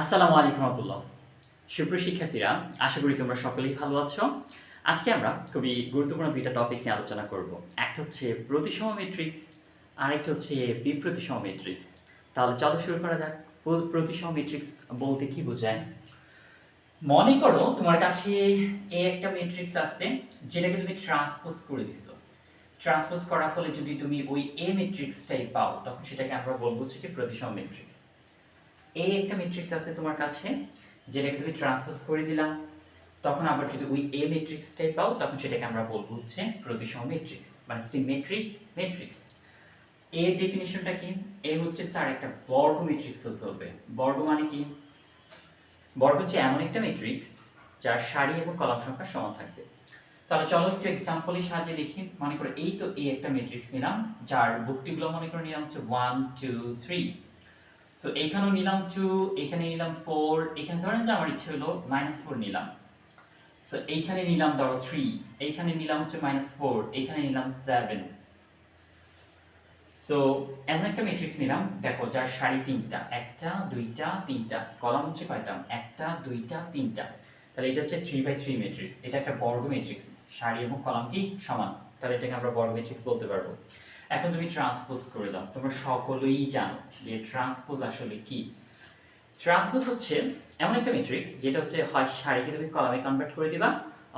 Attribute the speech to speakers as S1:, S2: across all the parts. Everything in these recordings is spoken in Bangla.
S1: আসসালামু আলাইকুম রহমতুল্লাহ। সুপ্রিয় শিক্ষার্থীরা, আশা করি তোমরা সকলেই ভালো আছো। আজকে আমরা খুবই গুরুত্বপূর্ণ দুইটা টপিক নিয়ে আলোচনা করব। একটা হচ্ছে প্রতিসম ম্যাট্রিক্স আর একটা হচ্ছে বিপ্রতিসম ম্যাট্রিক্স তাহলে চলো শুরু করা যাক। প্র- প্রতিসম ম্যাট্রিক্স বলতে কি বোঝায়? মনে করো তোমার কাছে এ একটা ম্যাট্রিক্স আছে, যেটাকে তুমি ট্রান্সপোজ করে দিছো। ট্রান্সপোজ করার ফলে যদি তুমি ওই এ ম্যাট্রিক্সটাই পাও, তখন সেটাকে আমরা বলব হচ্ছে প্রতিসম ম্যাট্রিক্স এই একটা ম্যাট্রিক্স আছে তোমার কাছে, যেটাকে তুমি ট্রান্সপোজ করে দিলাম তখন আবার যদি ওই এ ম্যাট্রিক্সটাই পাও, তখন সেটাকে আমরা বলব হচ্ছে প্রতিসম ম্যাট্রিক্স মানে সিমেট্রিক ম্যাট্রিক্স এ ডেফিনেশনটা কি? এ হচ্ছে স্যার একটা বর্গ ম্যাট্রিক্স হতে হবে। বর্গ মানে কি? বর্গ হচ্ছে এমন একটা ম্যাট্রিক্স যার সারি এবং কলাম সংখ্যা সমান থাকবে। তাহলে চলো একটু এক্সাম্পলের সাহায্যে দেখি। মনে করো এই তো এই একটা ম্যাট্রিক্স নিলাম, যার ভুক্তিগুলো মনে করে নিলাম হচ্ছে ওয়ান টু থ্রি সো এইখানেও নিলাম টু এখানে নিলাম ফোর এখানে ধরেন যে আমার ইচ্ছে হলো মাইনাস ফোর নিলাম। সো এইখানে নিলাম ধরো থ্রি এইখানে নিলাম হচ্ছে মাইনাস ফোর এইখানে নিলাম সেভেন সো এমন একটা ম্যাট্রিক্স নিলাম, দেখো যার সারি তিনটা, একটা, দুইটা, তিনটা, কলাম হচ্ছে কয়টা? একটা, দুইটা, তিনটা। তাহলে এটা হচ্ছে থ্রি বাই থ্রি ম্যাট্রিক্স এটা একটা বর্গ ম্যাট্রিক্স সারি এবং কলাম কি সমান? তাহলে এটাকে আমরা বর্গ ম্যাট্রিক্স বলতে পারব। এখন তুমি ট্রান্সপোজ করে দাও। তোমরা সকলেই জানো যে ট্রান্সপোজ আসলে কি। ট্রান্সপোজ হচ্ছে এমন একটা ম্যাট্রিক্স যেটা হচ্ছে হয় সারিকে তুমি কলামে কনভার্ট করে দিবা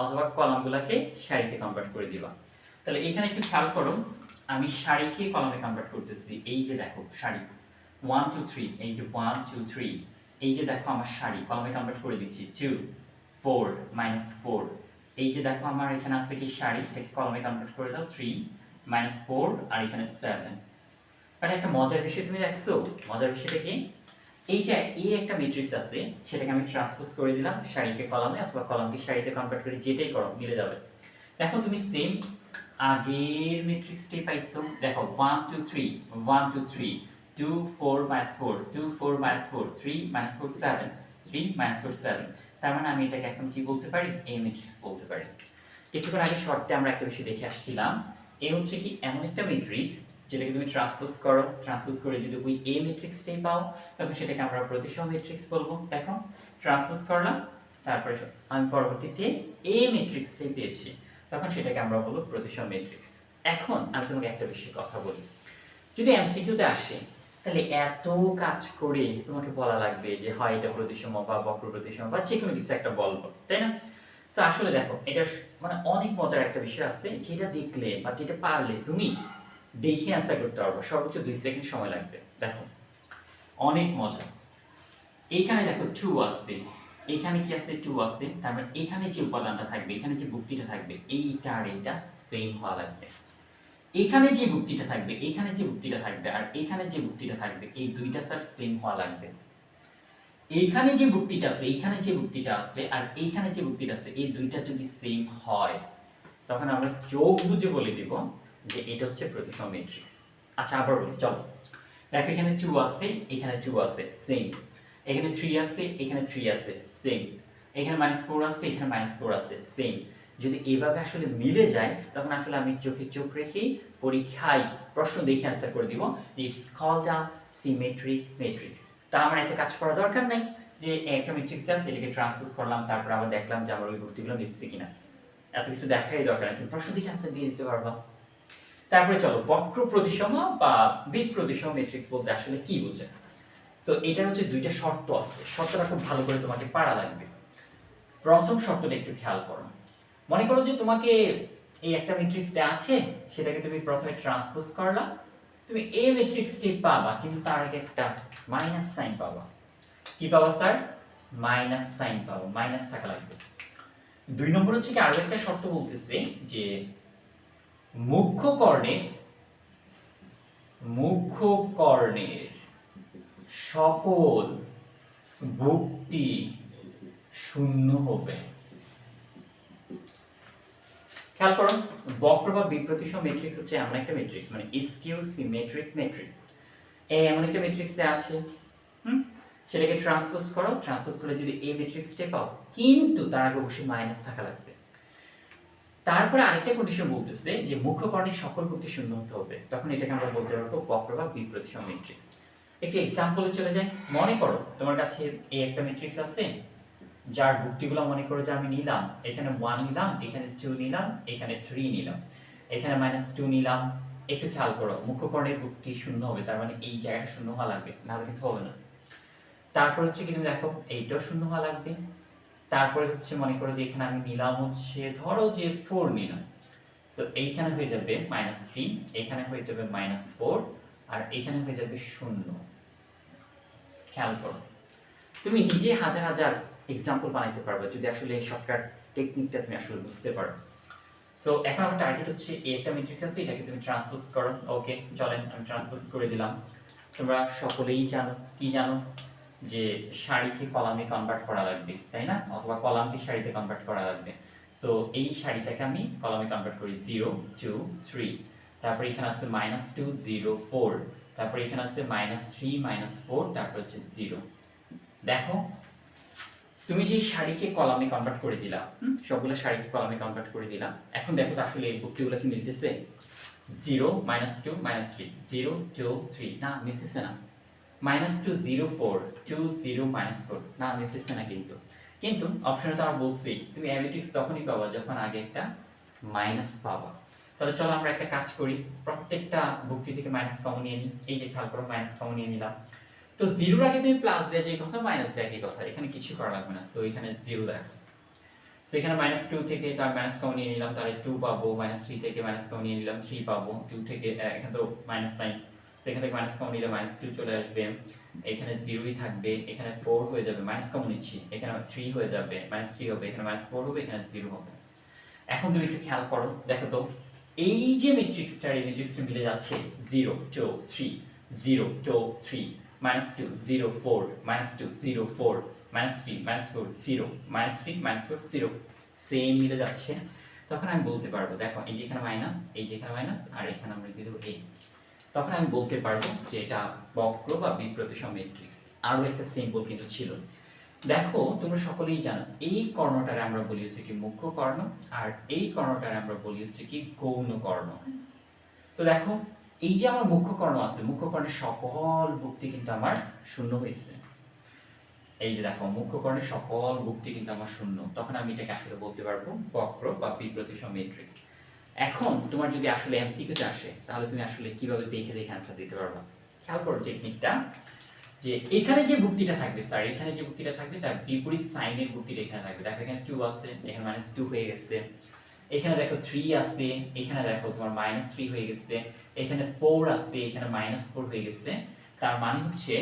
S1: অথবা কলামগুলোকে সারিতে কনভার্ট করে দিবা। তাহলে এখানে একটু খেয়াল করো, আমি সারিকে কলামে কনভার্ট করতেছি। এই যে দেখো সারি। ওয়ান টু থ্রি এই যে ওয়ান টু থ্রি এই যে দেখো আমার সারি, কলামে কনভার্ট করে দিচ্ছি। টু ফোর মাইনাস ফোর এই যে দেখো আমার এখানে আছে কি সারি, এটাকে কলমে কনভার্ট করে দাও। থ্রি মাইনাস ফোর আর এখানে সেভেন বাট একটা মজার বিষয় তুমি দেখছ? মজার বিষয়টা কি? এই যে এই একটা ম্যাট্রিক্স আছে, সেটাকে আমি ট্রান্সপোজ করে দিলাম সারিকে কলামে অথবা কলামকে সারিতে কনভার্ট করে যেটাই করো, মিলে যাবে। দেখো তুমি সেম আগের ম্যাট্রিক্সটাই পাইছো। দেখো one two three one two three two four minus four two four minus four three minus four seven three minus four seven তার মানে আমি এটাকে এখন কি বলতে পারি? এ ম্যাট্রিক্স বলতে পারি। কিছুক্ষণ আগে শর্টে আমরা একটা বিষয় দেখে আসছিলাম। এ হচ্ছে কি এমন একটা ম্যাট্রিক্স যেটাকে তুমি ট্রান্সপোজ করো। ট্রান্সপোজ করে যদি ওই এ ম্যাট্রিক্সটাই পাও তখন সেটাকে আমরা প্রতিসম ম্যাট্রিক্স বলব। দেখো ট্রান্সপোজ করলাম, তারপরে আমি পরবর্তীতে এ ম্যাট্রিক্সটাই পেয়েছি। তখন সেটাকে আমরা বলব প্রতিসম ম্যাট্রিক্স এখন আমি তোমাকে একটা বিষয়ে কথা বলি। যদি এমসিকিউতে আসে, তাহলে এত কাজ করে তোমাকে বলা লাগবে যে, হয় এটা প্রতিসম বা বক্র প্রতিসম বা যে কোনো কিছু একটা বলব তাই না? আসলে দেখো এটা মানে অনেক মজার একটা বিষয় আছে, যেটা দেখলে বা যেটা পারলে তুমি দেখে অ্যান্সার করতে পারব। সর্বোচ্চ দুই সেকেন্ড সময় লাগবে। দেখো, অনেক মজা। এইখানে দেখো টু আছে। এখানে কি আছে? টু আছে। তার মানে এখানে যে উপাদানটা থাকবে, এখানে যে বুক্তিটা থাকবে, এইটা আর এইটা সেম হওয়া লাগবে। এখানে যে বুক্তিটা থাকবে, এখানে যে বুক্তিটা থাকবে, আর এখানে যে বুক্তিটা থাকবে, এই দুইটা স্যার সেম হওয়া লাগবে। এইখানে যে বুক্তিটা আছে, এইখানে যে বুক্তিটা আছে আর এইখানে যে বুক্তিটা আছে, এই দুইটা যদি সেম হয়, তখন আমরা চোখ বুঝে বলে দিব যে এটা হচ্ছে প্রতিসম ম্যাট্রিক্স আচ্ছা আবার বলি, চলো। দেখো, এখানে টু আছে, এখানে টু আছে সেম এখানে থ্রি আছে, এখানে থ্রি আছে সেম এখানে মাইনাস ফোর আছে, এখানে মাইনাস ফোর আছে সেম যদি এভাবে আসলে মিলে যায়, তখন আসলে আমি চোখে চোখ রেখে পরীক্ষায় প্রশ্ন দেখে অ্যান্সার করে দিব it's called a symmetric matrix তা আমার একটা কাজ করা দরকার নাই। যে একটা ম্যাট্রিক্স আছে, এটাকে ট্রান্সপোজ করলাম, তারপর আবার দেখলাম যে আমার ওই ভর্তিগুলো মিলছে কিনা। এত কিছু দেখারই দরকার নেই। তুমি প্রশ্ন দেখে অ্যান্সার দিয়ে দিতে পারবা। তারপরে চলো, বক্র প্রতিসম বা বিগ প্রতিসম ম্যাট্রিক্স বলতে আসলে কি বোঝায়? সো এটার হচ্ছে দুইটা শর্ত আছে। শর্তটা খুব ভালো করে তোমাকে পারা লাগবে। প্রথম শর্তটা একটু খেয়াল করো। মনে করো যে তোমাকে এই একটা ম্যাট্রিক্স আছে, সেটাকে তুমি প্রথমে ট্রান্সপোজ করলা। তুমি এ ম্যাট্রিক্সটি পাবা, কিন্তু তার আগে একটা মাইনাস সাইন পাবা। কি পাবা স্যার মাইনাস সাইন পাবো মাইনাস থাকা লাগবে। দুই নম্বর হচ্ছে কি, আরও একটা শর্ত বলতেছে যে মুখ্য কর্ণের মুখ্য কর্ণের সকল ভুক্তি শূন্য হবে। খেয়াল করো বক্র বা বিপ্রতিসম ম্যাট্রিক্স হচ্ছে এমন একটা ম্যাট্রিক্স মানে স্কিউ সিমেট্রিক ম্যাট্রিক্স এই এমন একটা ম্যাট্রিক্স দেওয়া আছে, হুম? সেটাকে ট্রান্সপোজ করো ট্রান্সপোজ করে যদি এই ম্যাট্রিক্সটা পাও, কিন্তু তার আগে অবশ্যই মাইনাস থাকা লাগবে। তারপরে আরেকটা কন্ডিশন বলতেছে যে মুখ্য কর্ণের সকল ভুক্তি শূন্য হতে হবে। তখন এটাকে আমরা বলতে পারব বক্র বা বিপ্রতিসম ম্যাট্রিক্স একটি এক্সাম্পলে চলে যায় মনে করো, তোমার কাছে এই একটা ম্যাট্রিক্স আছে যার ভুক্তিগুলো মনে করো যে আমি নিলাম, এখানে ওয়ান নিলাম, এখানে টু নিলাম, এখানে থ্রি নিলাম। এখানে মাইনাস টু নিলাম। একটু খেয়াল করো, মুখ্যকর্ণের ভুক্তি শূন্য হবে, তার মানে এই জায়গাটা শূন্য হওয়া লাগবে, নাহলে কিন্তু হবে না। তারপর হচ্ছে কিন্তু দেখো, এইটাও শূন্য হওয়া লাগবে। তারপরে হচ্ছে মনে করো যে এখানে আমি নিলাম হচ্ছে, ধরো যে ফোর নিলাম। সো এইখানে হয়ে যাবে মাইনাস থ্রি এখানে হয়ে যাবে মাইনাস ফোর আর এখানে হয়ে যাবে শূন্য। খেয়াল করো। তুমি নিজে হাজার হাজার এক্সাম্পল বানাইতে পারবে, যদি আসলে এই শর্টকাট টেকনিকটা তুমি আসলে বুঝতে পারো। সো এখন আমার টার্গেট হচ্ছে এই একটা মেট্রিক্স আছে, এটাকে তুমি ট্রান্সপোজ করো। ওকে চলেন, আমি ট্রান্সপোজ করে দিলাম। তোমরা সকলেই জানো, কি জানো? যে শাড়িকে কলামে কনভার্ট করা লাগবে, তাই না? অথবা কলামকে শাড়িতে কনভার্ট করা লাগবে। সো এই শাড়িটাকে আমি কলামে কনভার্ট করি জিরো টু থ্রি তারপরে এখানে আছে মাইনাস টু জিরো ফোর তারপরে এখানে আছে মাইনাস থ্রি মাইনাস ফোর তারপর হচ্ছে জিরো দেখো তুমি যে শাড়িকে কলামে কনভার্ট করে দিলা সবগুলো শাড়িকে কলামে কনভার্ট করে দিলা এখন দেখো তো আসলে এই বুকটিগুলো কি মিলতেছে? Zero minus two minus three zero two three না মিলতেছে না। Minus two zero four two zero minus four না মিলতেছে না কিন্তু। কিন্তু অপশনে তো আমরা বলছি তুমি অ্যাবিটিক্স তখনই পাবা যখন আগে একটা মাইনাস পাবা। তাহলে চলো আমরা একটা কাজ করি প্রত্যেকটা ভুক্তি থেকে মাইনাস কমন নিয়ে নিই। এই যে খেয়াল করো মাইনাস কমন নিয়ে নিলাম। তো জিরোর আগে তুমি প্লাস দেওয়া যে কথা মাইনাস দেওয়া একই কথা? এখানে কিছু করা লাগবে না। সো এখানে জিরো দেখো সো এখানে মাইনাস টু থেকে তার মাইনাস কমন নিয়ে নিলাম। তাহলে টু পাবো মাইনাস থ্রি থেকে মাইনাস কমন নিয়ে নিলাম থ্রি পাবো। টু থেকে এখানে তো মাইনাস নাই সেখান থেকে মাইনাস কমন নিলে মাইনাস টু চলে আসবে। এখানে জিরোই থাকবে। এখানে ফোর হয়ে যাবে। মাইনাস কমন নিচ্ছি। এখানে থ্রি হয়ে যাবে। মাইনাস থ্রি হবে। এখানে মাইনাস ফোর হবে। এখানে জিরো হবে। এখন তুমি একটু খেয়াল করো। দেখো তো, এই যে ম্যাট্রিক্সটা এই ম্যাট্রিক্সটা মিলে যাচ্ছে zero two three zero two three minus two zero four minus two zero four minus three minus four zero minus three minus four zero same মিলে যাচ্ছে। তখন আমি বলতে পারব, দেখো, এই যে এখানে মাইনাস এই যে এখানে মাইনাস আর এখানে আমরা দিয়ে এই তখন আমি বলতে পারব যে এটা বক্র বা বিপ্রতিসম ম্যাট্রিক্স আরও একটা সিম্বল কিন্তু ছিল। দেখো, তোমরা সকলেই জানো, এই কর্ণটারে আমরা বলি হচ্ছে কি মুখ্য কর্ণ, আর এই কর্ণটারে আমরা বলি হচ্ছে কি গৌণ কর্ণ। তো দেখো এই যে আমার মুখ্য কর্ণ আছে মুখ্য কর্ণের সকল ভুক্তি কিন্তু আমার শূন্য হয়েছে। এই যে দেখো মুখ্য কর্ণের সকল ভুক্তি কিন্তু আমার শূন্য। তখন আমি এটাকে আসলে বলতে পারব বক্র বা বিপ্রতিসম ম্যাট্রিক্স এখন তোমার যদি আসলে এমসিকিউতে আসে, তাহলে তুমি আসলে কীভাবে দেখে দেখে অ্যান্সার দিতে পারবা? খেয়াল করো টেকনিকটা যে এখানে যে ভুক্তিটা থাকবে স্যার এখানে যে ভুক্তিটা থাকবে, তার বিপরীত সাইনের ভুক্তিটা এখানে থাকবে। দেখো এখানে টু আছে, এখানে মাইনাস টু হয়ে গেছে। এখানে দেখো থ্রি আছে, এখানে দেখো তোমার মাইনাস থ্রি হয়ে গেছে, এখানে ফোর আছে, এখানে মাইনাস ফোর হয়ে গেছে। তার মানে হচ্ছে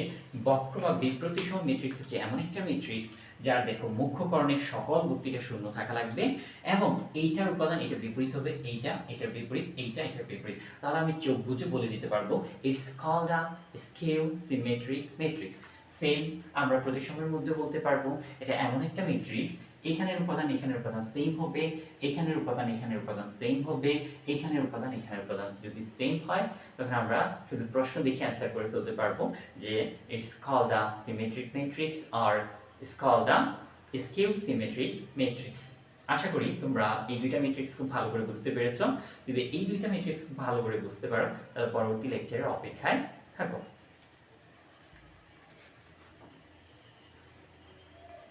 S1: বক্র বা বিপ্রতিসম ম্যাট্রিক্স হচ্ছে এমন একটা ম্যাট্রিক্স যার দেখো মুখ্যকরণের সকল ভুক্তিটা শূন্য থাকা লাগবে এবং এইটার উপাদান এটা বিপরীত হবে, এইটা এটার বিপরীত, এইটা এটার বিপরীত। তাহলে আমি চোখ বুঝে বলে দিতে পারব it's called a skew symmetric matrix same আমরা প্রতিসমের মধ্যে বলতে পারব, এটা এমন একটা ম্যাট্রিক্স এখানের উপাদান এখানের উপাদান সেম হবে। এখানের উপাদান এখানের উপাদান সেম হবে। এখানের উপাদান এখানের উপাদান যদি সেম হয়, তখন আমরা শুধু প্রশ্ন দেখে অ্যান্সার করে ফেলতে পারব যে it's called a symmetric matrix R it's called a skew symmetric matrix আশা করি তোমরা এই দুইটা ম্যাট্রিক্স খুব ভালো করে বুঝতে পেরেছ। যদি এই দুইটা ম্যাট্রিক্স খুব ভালো করে বুঝতে পারো, তাহলে পরবর্তী লেকচারের অপেক্ষায় থাকো।